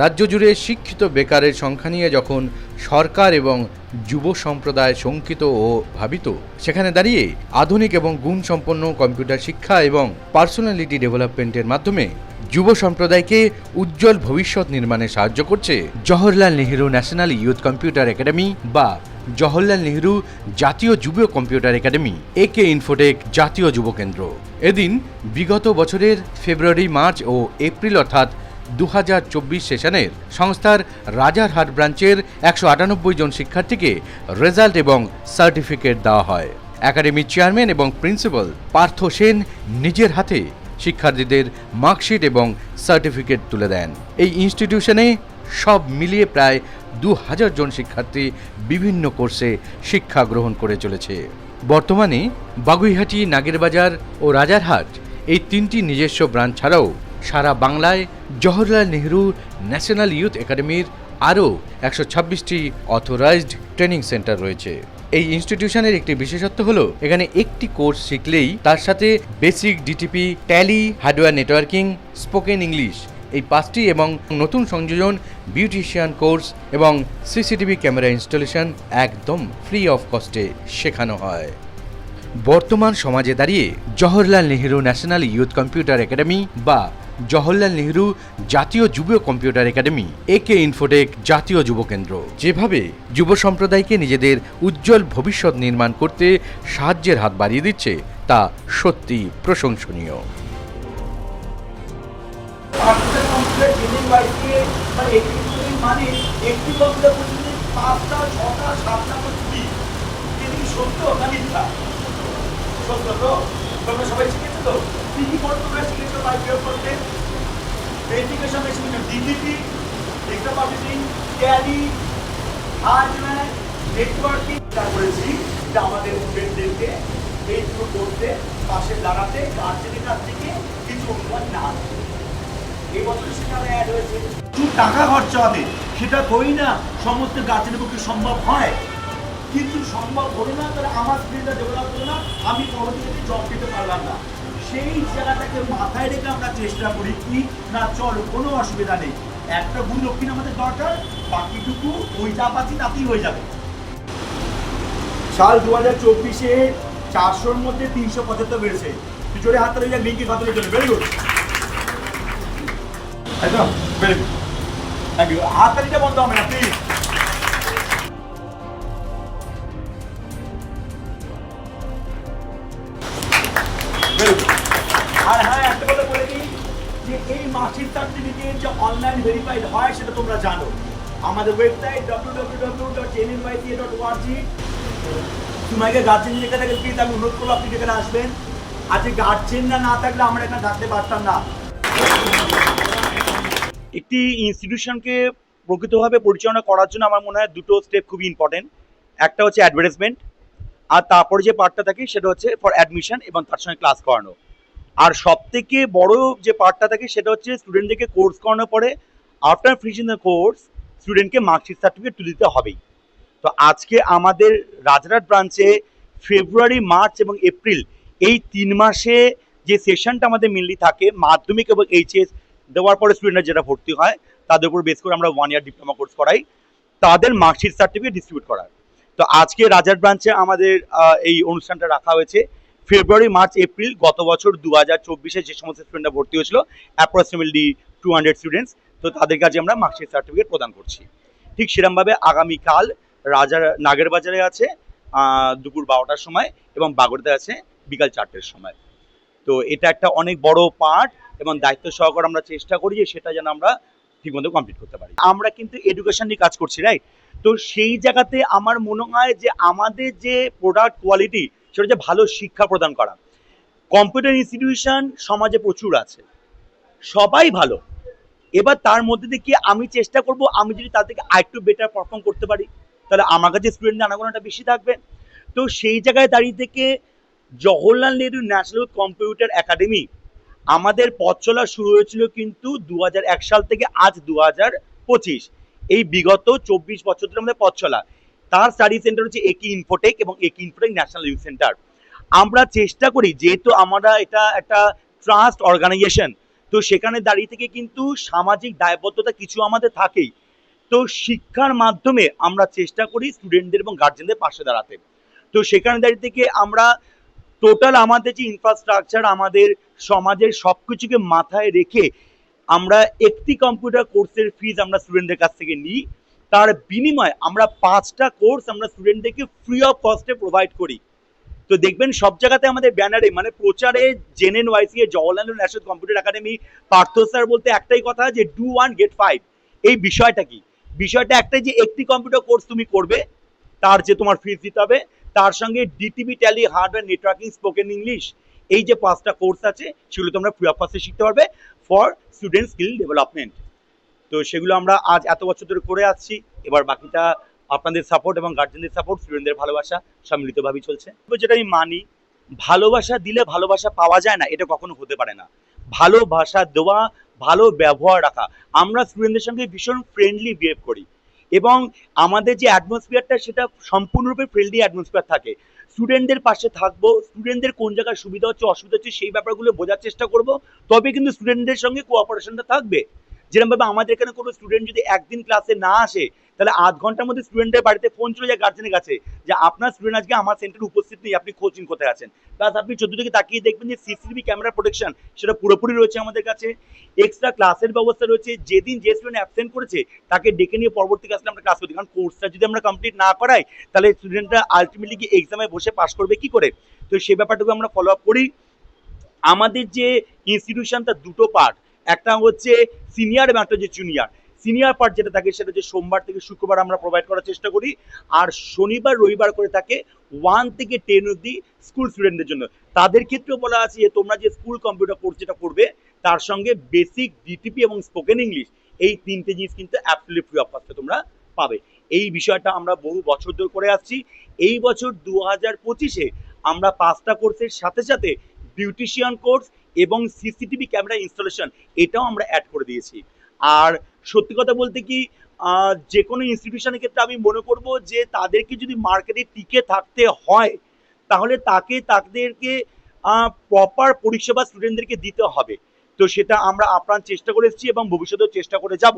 রাজ্য জুড়ে শিক্ষিত বেকারের সংখ্যা নিয়ে যখন সরকার এবং যুব সম্প্রদায় শঙ্কিত ও ভাবিত, সেখানে দাঁড়িয়ে আধুনিক এবং গুণসম্পন্ন কম্পিউটার শিক্ষা এবং পার্সোনালিটি ডেভেলপমেন্টের মাধ্যমে যুব সম্প্রদায়কে উজ্জ্বল ভবিষ্যৎ নির্মাণে সাহায্য করছে Jawaharlal Nehru national youth computer academy বা জওহরলাল নেহেরু জাতীয় যুব কম্পিউটার একাডেমি একে ইনফোটেক জাতীয় যুব কেন্দ্র। এদিন বিগত বছরের ফেব্রুয়ারি, মার্চ ও এপ্রিল অর্থাৎ দু হাজার চব্বিশ সেশনের সংস্থার রাজারহাট ব্রাঞ্চের একশো আটানব্বই জন শিক্ষার্থীকে রেজাল্ট এবং সার্টিফিকেট দেওয়া হয়। একাডেমির চেয়ারম্যান এবং প্রিন্সিপাল পার্থ সেন নিজের হাতে শিক্ষার্থীদের মার্কশিট এবং সার্টিফিকেট তুলে দেন। এই ইনস্টিটিউশনে সব মিলিয়ে প্রায় দু হাজার জন শিক্ষার্থী বিভিন্ন কোর্সে শিক্ষা গ্রহণ করে চলেছে। বর্তমানে বাগুইহাটি, নাগেরবাজার ও রাজারহাট এই তিনটি নিজস্ব ব্রাঞ্চ ছাড়াও সারা বাংলায় জওহরলাল নেহরু ন্যাশনাল ইউথ একাডেমির আরও একশো ছাব্বিশটি অথরাইজড ট্রেনিং সেন্টার রয়েছে। এই ইনস্টিটিউশনের একটি বিশেষত্ব হলো, এখানে একটি কোর্স শিখলেই তার সাথে basic DTP Tally hardware networking spoken English এই পাঁচটি এবং নতুন সংযোজন বিউটিশিয়ান কোর্স এবং সিসিটিভি ক্যামেরা ইনস্টলেশন একদম ফ্রি অফ কস্টে শেখানো হয়। বর্তমান সমাজে দাঁড়িয়ে Jawaharlal Nehru national youth computer academy বা জওহরলাল নেহরু জাতীয় যুব কম্পিউটার একাডেমি একে ইনফোটেক জাতীয় যুব কেন্দ্র। যেভাবে যুব সম্প্রদায়কে নিজেদের উজ্জ্বল ভবিষ্যৎ নির্মাণ করতে সাহায্যের হাত বাড়িয়ে দিচ্ছে, তা সত্যি প্রশংসনীয়। মানে মানে সবাই তো? হার্ডওয়্যার নেটওয়ার্কিং আমাদের করতে, পাশে দাঁড়াতে গার্জেনের কাছ থেকে কিছু অনুদান না এই সেখানে অ্যাড হয়েছে। প্রচুর টাকা খরচা হবে, সেটা কই না, সমস্ত গার্জেনের পক্ষে সম্ভব হয়। কিন্তু সম্ভব হলো না, তাহলে আমার স্কিলটা ডেভেলপ হলো না, আমি পরবর্তীতে জব পেতে পারলাম না। সেই জায়গাটাকে মাথায় রেখে আমরা চেষ্টা করি কি না চলো কোনো অসুবিধা নেই। একটা ভুল দক্ষিণ আমাদের দরকার বাকিটুকু ওই যা পাচ্ছি তাতেই হয়ে যাবে। সাল দু হাজার চব্বিশে চারশোর মধ্যে তিনশো পঁচাত্তর বেড়েছে। জোরে হাত তালে লিঙ্কি হাতে চলে ভেরি গুড একদম ভেরি গুড থ্যাংক ইউ হাত তালিটা বন্ধ হবে না প্লিজ সার্টিফিকেট যে অনলাইন ভেরিফাইড হয় সেটা তোমরা জানো। আমাদের website W W W dot NNYC dot ORG তোমাকে গার্জেন যেখানে থাকে প্লিজ আমি অনুরোধ করব আপনি যেখানে আসবেন। আজকে গার্জেন না থাকলে আমরা এখানে থাকতে পারতাম না। একটি ইনস্টিটিউশনকে প্রকৃতভাবে পরিচালনা করার জন্য আমার মনে হয় দুটো স্টেপ খুবই ইম্পর্টেন্ট একটা হচ্ছে অ্যাডভার্টাইজমেন্ট আর তারপরে যে পার্টটা থাকে সেটা হচ্ছে ফর অ্যাডমিশন এবং তার সঙ্গে ক্লাস করানো। আর সব থেকে বড় যে পার্টটা থাকে সেটা হচ্ছে স্টুডেন্টদেরকে কোর্স করানোর পরে আফটার ফিনিশিং দ্য কোর্স স্টুডেন্টকে মার্কশিট সার্টিফিকেট তুলে দিতে হবেই। তো আজকে আমাদের রাজরাট ব্রাঞ্চে ফেব্রুয়ারি মার্চ এবং এপ্রিল এই তিন মাসে যে সেশনটা আমাদের মেনলি থাকে, মাধ্যমিক এবং এইচএস দেওয়ার পরে স্টুডেন্টরা যেটা ভর্তি হয়, তাদের উপর বেস করে আমরা ওয়ান ইয়ার ডিপ্লোমা কোর্স করাই, তাদের মার্কশিট সার্টিফিকেট ডিস্ট্রিবিউট করার। তো আজকে রাজার ব্রাঞ্চে আমাদের এই অনুষ্ঠানটা রাখা হয়েছে। ফেব্রুয়ারি, মার্চ, এপ্রিল গত বছর দু হাজার চব্বিশে যে সমস্ত স্টুডেন্টরা ভর্তি হয়েছিল অ্যাপ্রক্সিমেটলি টু হান্ড্রেড স্টুডেন্টস তো তাদের কাছে আমরা মার্কশিট সার্টিফিকেট প্রদান করছি। ঠিক সেরমভাবে আগামীকাল রাজার নাগের বাজারে আছে দুপুর বারোটার সময় এবং বাগড়াতে আছে বিকাল চারটের সময়। তো এটা একটা অনেক বড় পার্ট এবং দায়িত্ব সহকারে আমরা চেষ্টা করি যে সেটা যেন আমরা ঠিকমতো কমপ্লিট করতে পারি। আমরা কিন্তু এডুকেশন নিয়ে কাজ করছি রাইট তো সেই জায়গাতে আমার মনে হয় যে আমাদের যে প্রোডাক্ট কোয়ালিটি সেটা হচ্ছে ভালো শিক্ষা প্রদান করা। কম্পিউটার ইনস্টিটিউশন সমাজে প্রচুর আছে। সবাই ভালো। এবার তার মধ্যে থেকে আমি চেষ্টা করব, আমি যদি তার থেকে আরেকটু বেটার পারফর্ম করতে পারি, তাহলে আমার কাছে স্টুডেন্ট আনাগোনাটা বেশি থাকবে। তো সেই জায়গায় দাঁড়িয়ে থেকে Jawaharlal Nehru national computer academy আমাদের পথ চলা শুরু হয়েছিল কিন্তু দু সাল থেকে আজ দু এই বিগত চব্বিশ বছর ধরে আমাদের পথ চলা। তার স্টাডি সেন্টার হচ্ছে একি ইনফোটেক এবং একি ইনফোটেক ন্যাশনাল ইউথ সেন্টার আমরা চেষ্টা করি, যেহেতু আমরা এটা একটা ট্রাস্ট অর্গানাইজেশন তো সেখানে দাঁড়িয়ে থেকে কিন্তু সামাজিক দায়বদ্ধতা কিছু আমাদের থাকেই। তো শিক্ষার মাধ্যমে আমরা চেষ্টা করি স্টুডেন্টদের এবং গার্জেনদের পাশে দাঁড়াতে। তো সেখানে দাঁড়িয়ে থেকে আমরা টোটাল আমাদের যে ইনফ্রাস্ট্রাকচার আমাদের সমাজের সব কিছুকে মাথায় রেখে আমরা একটি কম্পিউটার কোর্সের ফিজ আমরা স্টুডেন্টদের কাছ থেকে নিই। তার বিনিময়ে আমরা পাঁচটা কোর্স আমরা স্টুডেন্টদেরকে ফ্রি অফ কস্টে প্রোভাইড করি। তো দেখবেন সব জায়গাতে আমাদের ব্যানারে মানে প্রচারে জেনেন ওয়াইসি এ Jawaharlal national computer academy Partha sir বলতে একটাই কথা যে ডু ওয়ান গেট ফাইভ এই বিষয়টা কি? বিষয়টা একটাই যে একটি কম্পিউটার কোর্স তুমি করবে, তার যে তোমার ফিস দিতে হবে, তার সঙ্গে DTP Tally hardware networking spoken English এই যে পাঁচটা কোর্স আছে, সেগুলো তোমরা ফ্রি অফ কস্টে শিখতে পারবে ফর স্টুডেন্ট স্কিল ডেভেলপমেন্ট তো সেগুলো আমরা আজ এত বছর ধরে করে আসছি। এবার বাকিটা আপনাদের সাপোর্ট এবং গার্জেনদের সাপোর্ট স্টুডেন্টদের ভালোবাসা সম্মিলিতভাবেই চলছে। যেটা আমি মানি, ভালোবাসা দিলে ভালোবাসা পাওয়া যায় না, এটা কখনো হতে পারে না। ভালোবাসা দেওয়া, ভালো ব্যবহার রাখা, আমরা স্টুডেন্টদের সঙ্গে ভীষণ ফ্রেন্ডলি বিহেভ করি। এবং আমাদের যে অ্যাটমসফিয়ারটা সেটা সম্পূর্ণরূপে ফ্রেন্ডলি অ্যাটমসফিয়ার থাকে। স্টুডেন্টদের পাশে থাকব স্টুডেন্টদের কোন জায়গায় সুবিধা হচ্ছে, অসুবিধা হচ্ছে, সেই ব্যাপারগুলো বোঝার চেষ্টা করব। তবে কিন্তু স্টুডেন্টদের সঙ্গে কোঅপারেশনটা থাকবে। যেরকমভাবে আমাদের এখানে কোনো স্টুডেন্ট যদি একদিন ক্লাসে না আসে, তাহলে আধ ঘণ্টার মধ্যে স্টুডেন্টের বাড়িতে ফোন চলে যায় গার্জেনের কাছে যে, আপনার স্টুডেন্ট আজকে আমার সেন্টারে উপস্থিত নেই, আপনি কোচিং কোথায় আছেন? প্লাস আপনি চোদ্দ দিকে তাকিয়ে দেখবেন যে সিসিটিভি ক্যামেরা প্রোটেকশন সেটা পুরোপুরি রয়েছে আমাদের কাছে। এক্সট্রা ক্লাসের ব্যবস্থা রয়েছে। যেদিন যে স্টুডেন্ট অ্যাবসেন্ট করেছে, তাকে ডেকে নিয়ে পরবর্তী ক্লাসে আমরা ক্লাস করি কারণ কোর্সটা যদি আমরা কমপ্লিট না করাই, তাহলে স্টুডেন্টরা আলটিমেটলি কি এক্সামে বসে পাস করবে কি করে? তো সেই ব্যাপারটুকু আমরা ফলো আপ করি। আমাদের যে ইনস্টিটিউশন তার দুটো পার্ট একটা হচ্ছে সিনিয়র এবং একটা হচ্ছে জুনিয়র সিনিয়র পার্ট যেটা থাকে সেটা হচ্ছে সোমবার থেকে শুক্রবার আমরা প্রোভাইড করার চেষ্টা করি। আর শনিবার, রবিবার করে থাকে ওয়ান থেকে টেন অবধি স্কুল স্টুডেন্টদের জন্য। তাদের ক্ষেত্রেও বলা আছে যে তোমরা যে স্কুল কম্পিউটার কোর্স যেটা করবে, তার সঙ্গে বেসিক ডিটিপি এবং স্পোকেন ইংলিশ এই তিনটে জিনিস কিন্তু অ্যাবসলিউট ফ্রি অফ কস্টে তোমরা পাবে। এই বিষয়টা আমরা বহু বছর ধরে করে আসছি। এই বছর দু হাজার পঁচিশে আমরা পাঁচটা কোর্সের সাথে সাথে বিউটিশিয়ান কোর্স এবং সিসিটিভি ক্যামেরা ইনস্টলেশন, এটাও আমরা অ্যাড করে দিয়েছি। আর সত্যি কথা বলতে কি যে কোনো ইনস্টিটিউশনের ক্ষেত্রে আমি মনে করব যে তাদেরকে যদি মার্কেটে টিকে থাকতে হয়, তাহলে তাকে তাদেরকে প্রপার পরিষেবা স্টুডেন্টদেরকে দিতে হবে। তো সেটা আমরা আপ্রাণ চেষ্টা করে এসেছি এবং ভবিষ্যতেও চেষ্টা করে যাব।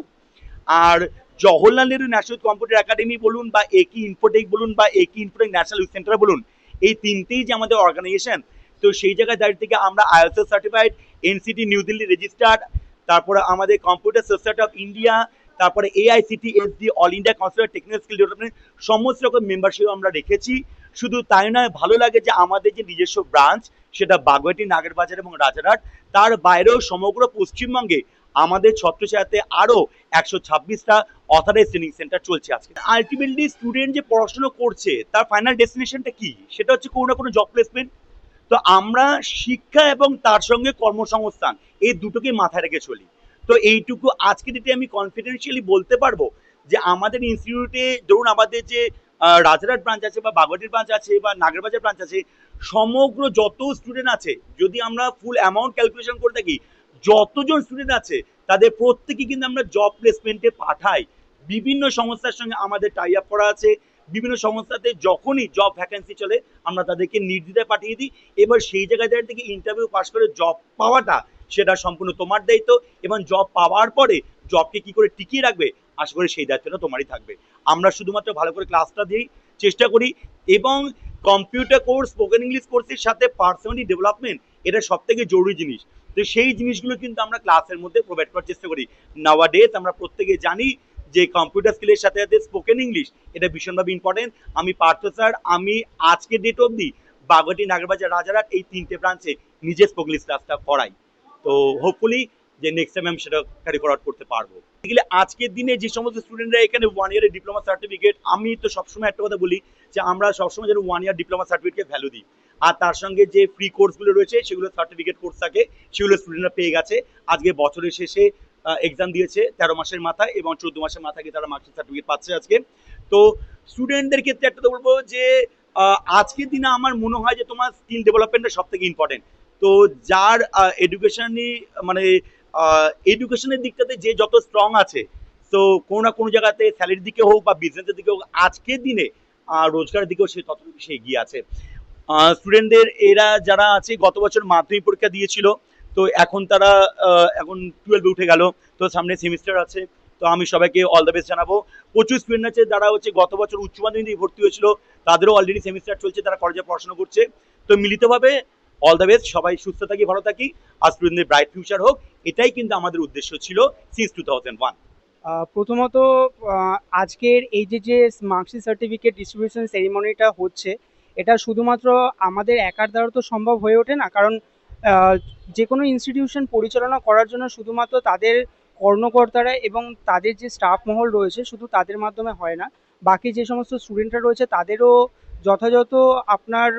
আর Jawaharlal Nehru national computer academy বলুন বা একই ইনফোটেক বলুন বা একই ইনফোটেক ন্যাশনাল ইউথ সেন্টার বলুন, এই তিনটেই যে আমাদের অর্গানাইজেশন তো সেই জায়গায় দাঁড়িয়ে থেকে আমরা ISO certified NCT new Delhi registered তারপরে আমাদের কম্পিউটার সোসাইটি অফ ইন্ডিয়া তারপরে AICT SD all India council technical skill development সমস্ত রকম মেম্বারশিপ আমরা রেখেছি। শুধু তাই নয়, ভালো লাগে যে আমাদের যে নিজস্ব ব্রাঞ্চ সেটা বাগুয়াটি নাগেরবাজার এবং রাজারহাট, তার বাইরেও সমগ্র পশ্চিমবঙ্গে আমাদের ছত্রছায়াতে আরও একশো ছাব্বিশটা অথরাইজ ট্রেনিং সেন্টার চলছে আজকে। আলটিমেটলি স্টুডেন্ট যে পড়াশোনা করছে, তার ফাইনাল ডেস্টিনেশনটা কি? সেটা হচ্ছে কোনো না কোনো জব প্লেসমেন্ট তো আমরা শিক্ষা এবং তার সঙ্গে কর্মসংস্থান, এই দুটোকে মাথায় রেখে চলি। তো এইটুকু আজকে ডেটে আমি কনফিডেন্সিয়ালি বলতে পারব যে আমাদের ইনস্টিটিউটে ধরুন আমাদের যে রাজারহাট ব্রাঞ্চ আছে বা বাগটির ব্রাঞ্চ আছে বা নাগরবাজার ব্রাঞ্চ আছে, সমগ্র যত স্টুডেন্ট আছে, যদি আমরা ফুল অ্যামাউন্ট ক্যালকুলেশন করে থাকি, যতজন স্টুডেন্ট আছে, তাদের প্রত্যেকে কিন্তু আমরা জব প্লেসমেন্টে পাঠাই। বিভিন্ন সংস্থার সঙ্গে আমাদের টাই আপ করা আছে। বিভিন্ন সংস্থাতে যখনই জব ভ্যাকেন্সি চলে, আমরা তাদেরকে নির্দ্বিধায় পাঠিয়ে দিই। এবার সেই জায়গায় দাঁড়িয়ে থেকে ইন্টারভিউ পাস করে জব পাওয়াটা, সেটা সম্পূর্ণ তোমার দায়িত্ব এবং জব পাওয়ার পরে জবকে কি করে টিকিয়ে রাখবে, আশা করি সেই দায়িত্বটা তোমারই থাকবে। আমরা শুধুমাত্র ভালো করে ক্লাসটা দিই, চেষ্টা করি এবং কম্পিউটার কোর্স স্পোকেন ইংলিশ কোর্সের সাথে পার্সোনালি ডেভেলপমেন্ট এটা সব থেকে জরুরি জিনিস। তো সেই জিনিসগুলো কিন্তু আমরা ক্লাসের মধ্যে প্রোভাইড করার চেষ্টা করি। নাওয়া ডেজ আমরা প্রত্যেকে জানি যে কম্পিউটার স্কিলের সাথে সাথে স্পোকেন ইংলিশ এটা ভীষণভাবে ইম্পর্টেন্ট আমি পার্থ স্যার, আমি আজকে ডেট অবধি বাগটি নাগরবাজার রাজারহাট এই তিনটে ব্রাঞ্চে নিজে স্পোকেন ইংলিশ ক্লাসটা করাই। তো হোপফুলি যে নেক্সট টাইম আমি সেটা ক্যারি ফরওয়ার্ড করতে পারব। এগুলো আজকের দিনে যে সমস্ত স্টুডেন্টরা এখানে ওয়ান ইয়ারের ডিপ্লোমা সার্টিফিকেট আমি তো সবসময় একটা কথা বলি যে আমরা সবসময় যেন ওয়ান ইয়ার ডিপ্লোমা সার্টিফিকেটকে ভ্যালু দিই। আর তার সঙ্গে যে ফ্রি কোর্সগুলো রয়েছে, সেগুলো সার্টিফিকেট কোর্স থাকে, সেগুলো স্টুডেন্টরা পেয়ে গেছে। আজকে বছরের শেষে এক্সাম দিয়েছে তেরো মাসের মাথায় এবং চোদ্দ মাসের মাথায় গিয়ে তারা মার্কশিট সার্টিফিকেট পাচ্ছে আজকে। তো স্টুডেন্টদের ক্ষেত্রে একটা তো বলব যে আজকের দিনে আমার মনে হয় যে তোমার স্কিল ডেভেলপমেন্টটা সব থেকে ইম্পর্টেন্ট তো যার এডুকেশনই মানে এডুকেশনের দিকটাতে যে যত স্ট্রং আছে, তো কোনো না কোনো জায়গাতে স্যালারির দিকে হোক বা বিজনেসের দিকে হোক, আজকের দিনে রোজগারের দিকেও সে তত বেশি এগিয়ে আছে। স্টুডেন্টদের এরা যারা আছে, গত বছর মাধ্যমিক পরীক্ষা দিয়েছিল তো এখন তারা এখন টুয়েলভে উঠে গেল। তো সামনে সেমিস্টার আছে। তো আমি সবাইকে অল দ্য বেস্ট জানাব। প্রচুর স্টুডেন্ট আছে যারা হচ্ছে গত বছর উচ্চ মাধ্যমিক ভর্তি হয়েছিল, তাদেরও অলরেডি সেমিস্টার চলছে, তারা কলেজে পড়াশোনা করছে। তো মিলিতভাবে অল দ্য বেস্ট সবাই সুস্থ থাকি, ভালো থাকি। আর স্টুডেন্টদের ব্রাইট ফিউচার হোক, এটাই কিন্তু আমাদের উদ্দেশ্য ছিল সিন্স টু থাউজেন্ড ওয়ান প্রথমত আজকের এই যে যে মার্কশিট সার্টিফিকেট ডিস্ট্রিবিউশন সেরিমনিটা হচ্ছে, এটা শুধুমাত্র আমাদের একার দ্বারা তো সম্ভব হয়ে ওঠে না। কারণ যে কোনো ইনস্টিটিউশন পরিচালনা করার জন্য শুধুমাত্র তাদের কর্মকর্তারা এবং তাদের যে স্টাফ মহল রয়েছে শুধু তাদের মাধ্যমে হয় না, বাকি যে সমস্ত স্টুডেন্টরা রয়েছে তাদেরও যথাযথ আপনার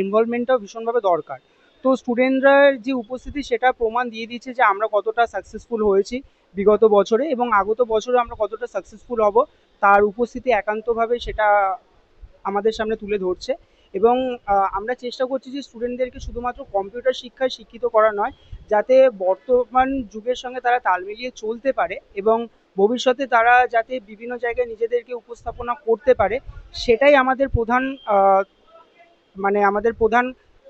ইনভলভমেন্টটাও ভীষণভাবে দরকার। তো স্টুডেন্টরা যে উপস্থিতি সেটা প্রমাণ দিয়ে দিচ্ছে যে আমরা কতটা সাকসেসফুল হয়েছি বিগত বছরে এবং আগত বছরে আমরা কতটা সাকসেসফুল হব, তার উপস্থিতি একান্তভাবে সেটা আমাদের সামনে তুলে ধরছে। এবং আমরা চেষ্টা করছি যে স্টুডেন্টদেরকে শুধুমাত্র কম্পিউটার শিক্ষায় শিক্ষিত করা নয়, যাতে বর্তমান যুগের সঙ্গে তারা তাল মিলিয়ে চলতে পারে এবং ভবিষ্যতে তারা যাতে বিভিন্ন জায়গায় নিজেদেরকে উপস্থাপনা করতে পারে, সেটাই আমাদের প্রধান মানে আমাদের প্রধান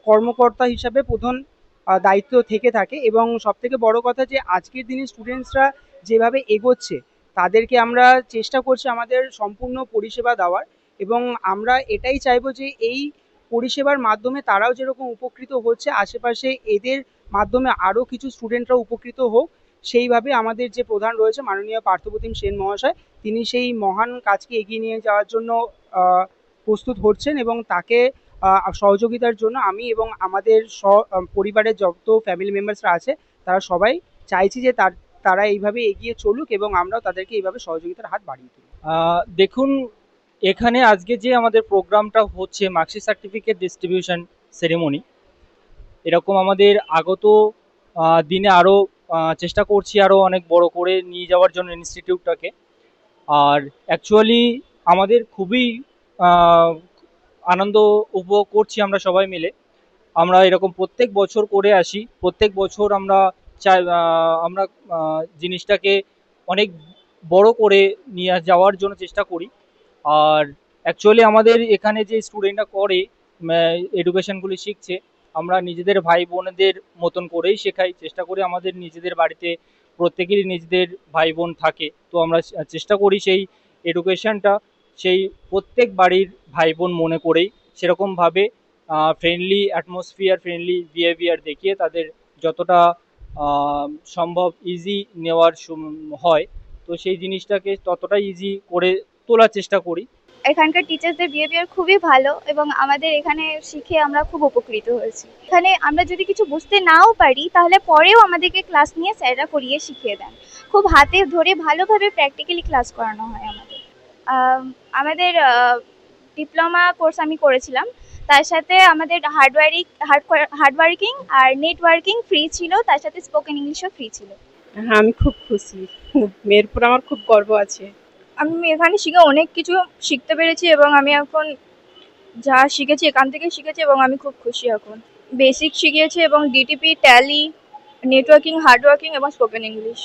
কর্মকর্তা হিসাবে প্রধান দায়িত্ব থেকে থাকে এবং সবথেকে বড় কথা যে আজকের দিনে স্টুডেন্টসরা যেভাবে এগোচ্ছে, তাদেরকে আমরা চেষ্টা করছি আমাদের সম্পূর্ণ পরিষেবা দেওয়ার। এবং আমরা এটাই চাইব যে এই পরিষেবার মাধ্যমে তারাও যেরকম উপকৃত হচ্ছে, আশেপাশে এদের মাধ্যমে আরও কিছু স্টুডেন্টরা উপকৃত হোক, সেইভাবে আমাদের যে প্রধান রয়েছে মাননীয় পার্থপ্রতিম সেন মহাশয়, তিনি সেই মহান কাজকে এগিয়ে নিয়ে যাওয়ার জন্য প্রস্তুত হচ্ছেন এবং তাকে সহযোগিতার জন্য আমি এবং আমাদের স পরিবারের যত ফ্যামিলি মেম্বার্সরা আছে, তারা সবাই চাইছি যে তার, তারা এইভাবে এগিয়ে চলুক এবং আমরাও তাদেরকে এইভাবে সহযোগিতার হাত বাড়িয়ে তুলি। দেখুন এখানে আজকে যে আমাদের প্রোগ্রামটা হচ্ছে মার্কশিট সার্টিফিকেট ডিস্ট্রিবিউশন সেরেমনি এরকম আমাদের আগত দিনে আরও চেষ্টা করছি আরও অনেক বড় করে নিয়ে যাওয়ার জন্য ইনস্টিটিউটটাকে আর অ্যাকচুয়ালি আমাদের খুবই আনন্দ উপভোগ করছি আমরা সবাই মিলে। আমরা এরকম প্রত্যেক বছর করে আসি, প্রত্যেক বছর আমরা চাই আমরা জিনিসটাকে অনেক বড় করে নিয়ে যাওয়ার জন্য চেষ্টা করি। আর অ্যাকচুয়ালি আমাদের এখানে যে স্টুডেন্টরা করে এডুকেশনগুলি শিখছে, আমরা নিজেদের ভাই বোনদের মতন করেই শেখাই। চেষ্টা করি আমাদের নিজেদের বাড়িতে প্রত্যেকেরই নিজেদের ভাই বোন থাকে। তো আমরা চেষ্টা করি সেই এডুকেশনটা সেই প্রত্যেক বাড়ির ভাই বোন মনে করেই সেরকমভাবে ফ্রেন্ডলি অ্যাটমসফিয়ার ফ্রেন্ডলি বিহেভিয়ার দেখিয়ে তাদের যতটা সম্ভব ইজি নেওয়ার হয়। তো সেই জিনিসটাকে ততটা ইজি করে তোলার চেষ্টা করি। এখানকার টিচার্সদের বিহেভিয়ার খুবই ভালো এবং আমাদের এখানে শিখে আমরা খুব উপকৃত হয়েছি। এখানে আমরা যদি কিছু বুঝতে নাও পারি তাহলে পরেও আমাদেরকে ক্লাস নিয়ে স্যাররা করিয়ে শিখিয়ে দেন। খুব হাতে ধরে ভালোভাবে প্র্যাকটিক্যালি ক্লাস করানো হয় আমাদের। আমাদের ডিপ্লোমা কোর্স আমি করেছিলাম। তার সাথে আমাদের হার্ডওয়ারিং হার্ডওয়ার্কিং আর নেটওয়ার্কিং ফ্রি ছিল। তার সাথে স্পোকেন ইংলিশও ফ্রি ছিল। হ্যাঁ আমি খুব খুশি। মেয়ের উপর আমার খুব গর্ব আছে। আমি এখানে শিখে অনেক কিছু শিখতে পেরেছি এবং আমি এখন যা শিখেছি এখান থেকে শিখেছি এবং আমি খুব খুশি এখন। বেসিক শিখিয়েছে এবং ডিটিপি ট্যালি নেটওয়ার্কিং হার্ডওয়ার্কিং এবং স্পোকেন ইংলিশ